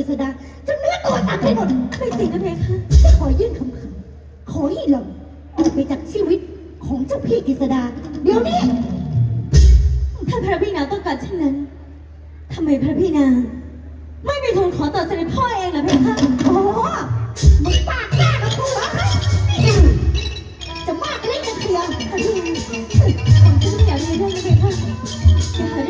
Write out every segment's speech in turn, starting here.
ฤษดาจนเนื้อตัวสั่นไปหมดไม่จริงนะเพคะจะขอยื่นคำขาดขอให้หลงออกไปจากชีวิตของเจ้าพี่กฤษดา เดี๋ยวนี้ ถ้าพระพี่นางต้องการเช่นนั้นทำไมพระพี่นาง ไม่ไปทูลขอต่อเสด็จพ่อเองล่ะเพคะโอ้มึงปากแย่กับกูเหรอฮะนี่จะมากเล่นกันเพียงพระพี่นางผมจะไม่อยากมีเรื่องนะเพคะ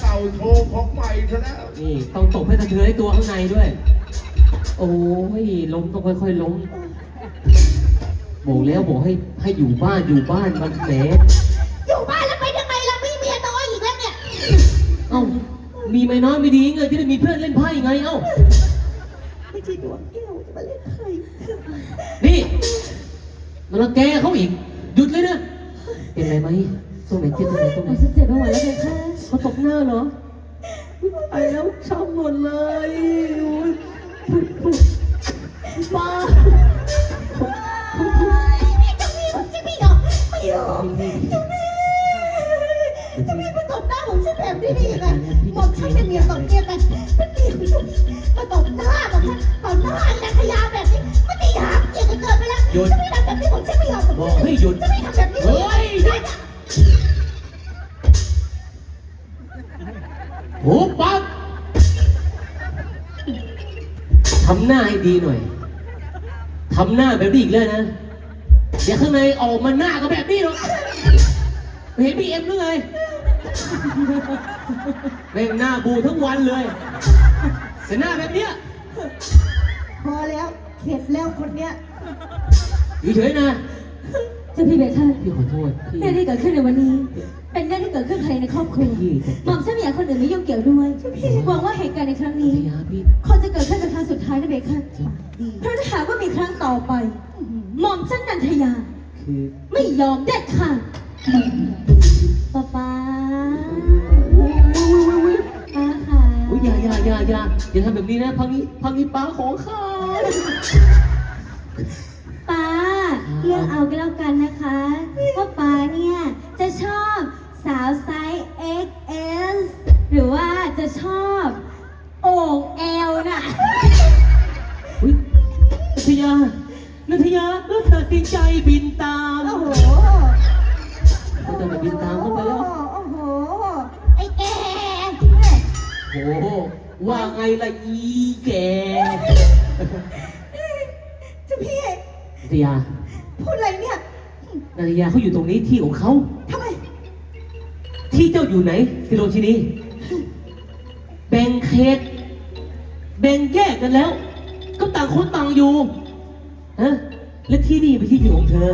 เก่าโชว์ของใหม่ซะแล้วนี่ต้องตบให้สะเทือนให้ตัวข้างในด้วย โอ้ยล้มต้องค่อยๆล้มบอกแล้วบอกให้ให้อยู่บ้านอยู่บ้านมันแหมอยู่บ้านแล้วไปยังไงล่ะมีเมียน้อยอีกแล้วเนี่ย เอ้ามีไม่น้อยไม่ดีไงจะได้มีเพื่อนเล่นไพ่ไงเอ้าไม่ใช่ดวงแก้วจะมาเล่นไพ่นี่มันรังแกเขาอีกหยุดเลยนะเป็นไรไหม ตรงไหนเจ็บตรงไหนตรงไหนฉันเจ็บไปหมดแล้วเพคะเขาตบหน้าเหรอไปแล้วช้ำหมดเลยโอ้ยป้าไม่ต้องมีผมจะไม่ยอมไม่ยอมจะไม่มาตบหน้าผมฉันแบบนี้ได้ยังไงบอกฉันเป็นเมียตบเมียกันเป็นเมียของฉันมาตบหน้าบอกฉันตบหน้านักขยาแบบนี้ไม่ได้ยามเกี่ยวกับเกิดไปแล้วจะไม่ทำแบบนี้ผมฉันไม่ยอมบอกให้หยุดจะไม่ทำแบบนี้เฮ้ย ทำหน้าให้ดีหน่อยทำหน้าแบบนี้อีกเลยนะ เดี๋ยวข้างในออกมาหน้าก็แบบนี้หรอกไม่เห็นพี่เอ็มหรือไงแม่งหน้าบูทั้งวันเลยแต่หน้าแบบเนี้ยพอแล้ว เข็ดแล้วคนเนี้ยอยู่เฉยๆนะเจ้าพี่เบคะพี่ขอโทษพี่เรื่องที่เกิดขึ้นในวันนี้ เป็นเรื่องที่เกิดขึ้นภายในครอบครัวพี่หม่อมฉันไม่อยากคนอื่นไม่ยุ่งเกี่ยวด้วยหวังว่าเหตุการณ์ในครั้งนี้พยาพี่คงจะเกิดขึ้นเป็นครั้งสุดท้ายนะเบคะเพราะถ้าหากว่ามีครั้งต่อไป หม่อมฉันนันทยา คือไม่ยอมเด็ดขาดป๊าป๊าป๊าค่ะ อุ้ยอย่าอย่าอย่าอย่าอย่าทำแบบนี้นะพังนี้พังนี้ป้าของข้าป๊า ใจบินตามโอ้โห เขาจะไปบินตามเข้าไปแล้วโอ้โห ไอ้แกโอ้โหว่าไงล่ะอีแกจ้พี่นัตยาพูดอะไรเนี่ยนาตยาเขาอยู่ตรงนี้ที่ของเขาทำไม ที่เจ้าอยู่ไหนสิโรชินีแบ่งเขตแบ่งแยกกันแล้ว ก็ต่างคนต่างอยู่ฮะ และที่นี่เป็นที่อยู่ของเธอ